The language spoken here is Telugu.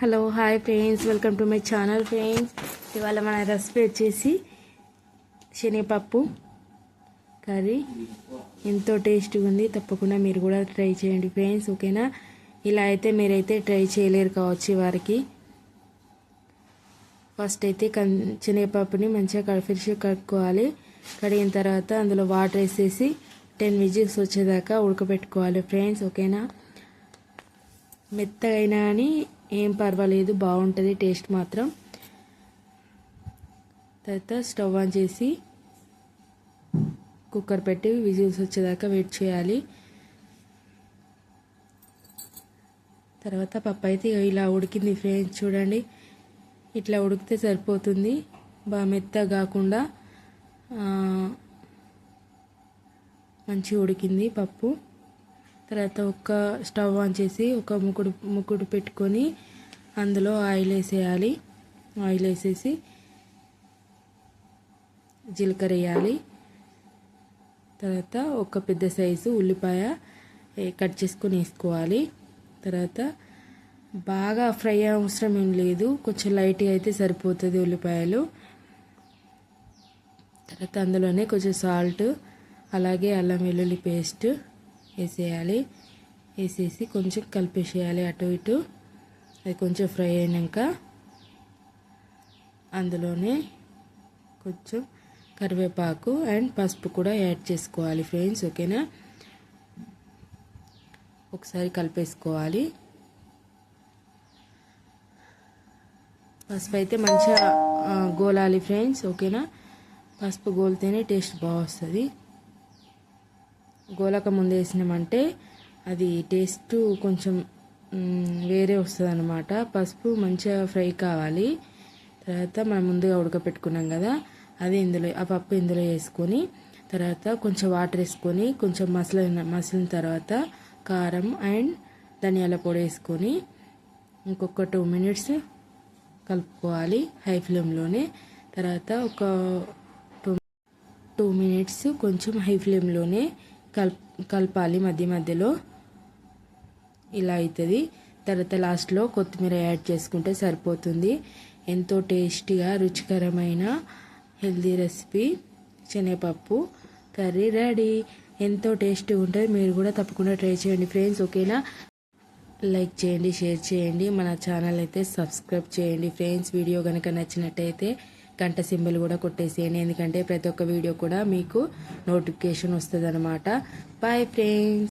Hello hi friends. Welcome to my channel friends. ఇవాళ మన రెసిపీ వచ్చేసి శనగపప్పు కర్రీ. ఎంతో టేస్ట్గా ఉంది. తప్పకుండా మీరు కూడా ట్రై చేయండి ఫ్రెండ్స్ ఓకేనా? ఇలా అయితే మీరైతే ట్రై చేయలేరు కావచ్చు వారికి. ఫస్ట్ అయితే కన్ శనగపప్పుని మంచిగా కడిఫిషి కడుక్కోవాలి. కడిగిన తర్వాత అందులో వాటర్ వేసేసి టెన్ విజిల్స్ వచ్చేదాకా ఉడకబెట్టుకోవాలి ఫ్రెండ్స్ ఓకేనా? మెత్తగైనా కానీ ఏం పర్వాలేదు బాగుంటుంది టేస్ట్ మాత్రం. తర్వాత స్టవ్ ఆన్ చేసి కుక్కర్ పెట్టి విజిల్స్ వచ్చేదాకా వెయిట్ చేయాలి. తర్వాత పప్పు అయితే ఇలా ఉడికింది ఫ్రెండ్స్ చూడండి. ఇట్లా ఉడికితే సరిపోతుంది. బాగా మెత్తగా కాకుండా మంచిగా ఉడికింది పప్పు. తర్వాత ఒక స్టవ్ ఆన్ చేసి ఒక ముకుడు ముకుడు పెట్టుకొని అందులో ఆయిల్ వేసేయాలి. ఆయిల్ వేసేసి జీలకర్ర వేయాలి. తర్వాత ఒక పెద్ద సైజు ఉల్లిపాయ కట్ చేసుకొని వేసుకోవాలి. తర్వాత బాగా ఫ్రై అవసరం ఏం లేదు. కొంచెం లైట్గా అయితే సరిపోతుంది ఉల్లిపాయలు. తర్వాత అందులోనే కొంచెం సాల్ట్ అలాగే అల్లం వెల్లుల్లి పేస్ట్ వేసేయాలి. వేసేసి కొంచెం కలిపేసేయాలి అటు ఇటు. అది కొంచెం ఫ్రై అయినాక అందులోనే కొంచెం కరివేపాకు అండ్ పసుపు కూడా యాడ్ చేసుకోవాలి ఫ్రెండ్స్ ఓకేనా? ఒకసారి కలిపేసుకోవాలి. పసుపు అయితే మంచిగా గోలాలి ఫ్రెండ్స్ ఓకేనా? పసుపు గోలితేనే టేస్ట్ బాగా వస్తుంది. గోలక ముందు వేసినామంటే అది టేస్ట్ కొంచెం వేరే వస్తుంది అనమాట పసుపు మంచిగా ఫ్రై కావాలి. తర్వాత మనం ముందుగా ఉడకపెట్టుకున్నాం కదా అది ఇందులో ఆ పప్పు ఇందులో వేసుకొని తర్వాత కొంచెం వాటర్ వేసుకొని కొంచెం మసలిన మసలిన తర్వాత కారం అండ్ ధనియాల పొడి వేసుకొని ఇంకొక టూ మినిట్స్ కలుపుకోవాలి హై ఫ్లేమ్లోనే. తర్వాత ఒక టూ టూ మినిట్స్ కొంచెం హై ఫ్లేమ్లోనే కలపాలి మధ్య మధ్యలో. ఇలా అవుతుంది తర్వాత లాస్ట్లో కొత్తిమీర యాడ్ చేసుకుంటే సరిపోతుంది. ఎంతో టేస్టీగా రుచికరమైన హెల్దీ రెసిపీ. శనగపప్పు కర్రీ రెడీ. ఎంతో టేస్టీగా ఉంటుంది. మీరు కూడా తప్పకుండా ట్రై చేయండి ఫ్రెండ్స్ ఓకేనా? లైక్ చేయండి షేర్ చేయండి. మన ఛానల్ అయితే సబ్స్క్రైబ్ చేయండి ఫ్రెండ్స్. వీడియో కనుక నచ్చినట్టయితే గంట సింబల్ కూడా కొట్టేసేయండి. ఎందుకంటే ప్రతి ఒక్క వీడియో కూడా మీకు నోటిఫికేషన్ వస్తుంది అనమాట బాయ్ ఫ్రెండ్స్